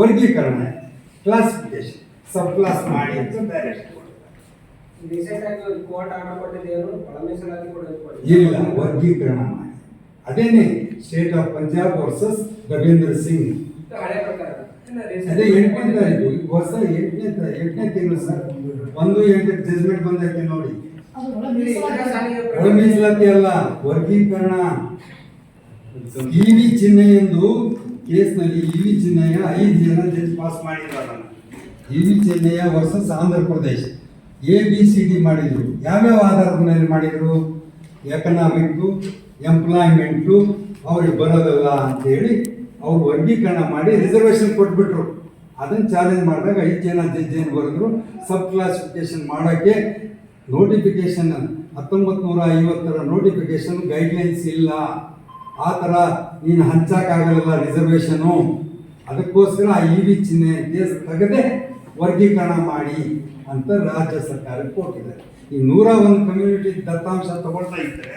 ವರ್ಗೀಕರಣ ಕ್ಲಾಸಿಫಿಕೇಶನ್ ಸಬ್ ಕ್ಲಾಸ್ ಮಾಡಿ ಅಂತ ಬೇರೆ ಇಲ್ಲ ವರ್ಗೀಕರಣ ಮಾಡಿ. ಅದೇನೆ state of Punjab versus Ravindra Singh ಅದೇ ಎಂಟನೇ ತಾರೀಕು ವರ್ಷ ಎಂಟನೇ ಎಂಟನೇ ತಿಂಗಳು ಸರ್. ಒಂದು ಎಂಟಕ್ಕೆ ಜಜ್ಮೆಂಟ್ ಬಂದೈತೆ ನೋಡಿ. ಮೀಸಲಾತಿ ಅಲ್ಲ ವರ್ಗೀಕರಣ. ಟಿ ವಿ ಚಿನ್ನಯ್ಯಂದು ಕೇಸ್ನಲ್ಲಿ ಇ ವಿ ಚಿನ್ನಯ್ಯ ಐದು ಜನ ಜಡ್ಜ್ ಪಾಸ್ ಮಾಡಿದ್ದಾರೆ. E V Chinnaiah versus Andhra Pradesh. A, B, C, D ಮಾಡಿದರು. ಯಾವ್ಯಾವ ಆಧಾರದ ಮೇಲೆ ಮಾಡಿದ್ರು? ಎಕನಾಮಿಕ್ಕು ಎಂಪ್ಲಾಯ್ಮೆಂಟು ಅವ್ರಿಗೆ ಬರೋದಲ್ಲ ಅಂತೇಳಿ ಅವ್ರು ವರ್ಗೀಕರಣ ಮಾಡಿ ರಿಸರ್ವೇಷನ್ ಕೊಟ್ಬಿಟ್ರು. ಅದನ್ನು ಚಾಲೆಂಜ್ ಮಾಡಿದಾಗ ಐದು ಜನ ಜಡ್ಜ್ ಏನು ಬರೆದ್ರು? ಸಬ್ ಕ್ಲಾಸಿಫಿಕೇಶನ್ ಮಾಡೋಕ್ಕೆ ನೋಟಿಫಿಕೇಶನ್ ಹತ್ತೊಂಬತ್ತು ನೂರ ಐವತ್ತರ ನೋಟಿಫಿಕೇಷನ್ ಗೈಡ್ಲೈನ್ಸ್ ಇಲ್ಲ. ಆ ಥರ ನೀನು ಹಂಚಕ್ಕಾಗಲ್ಲ ರಿಸರ್ವೇಷನು ಅದಕ್ಕೋಸ್ಕರ ಆ ಇ ವಿ ಚಿಹ್ನೆ ಕೇಸ್ ತೆಗೆದೇ ವರ್ಗೀಕರಣ ಮಾಡಿ ಅಂತ ರಾಜ್ಯ ಸರ್ಕಾರಕ್ಕೆ ಕೊಟ್ಟಿದ್ದಾರೆ. ಈ ನೂರ ಒಂದು ಕಮ್ಯುನಿಟಿ ದತ್ತಾಂಶ ತಗೊಳ್ತಾ ಇದ್ದರೆ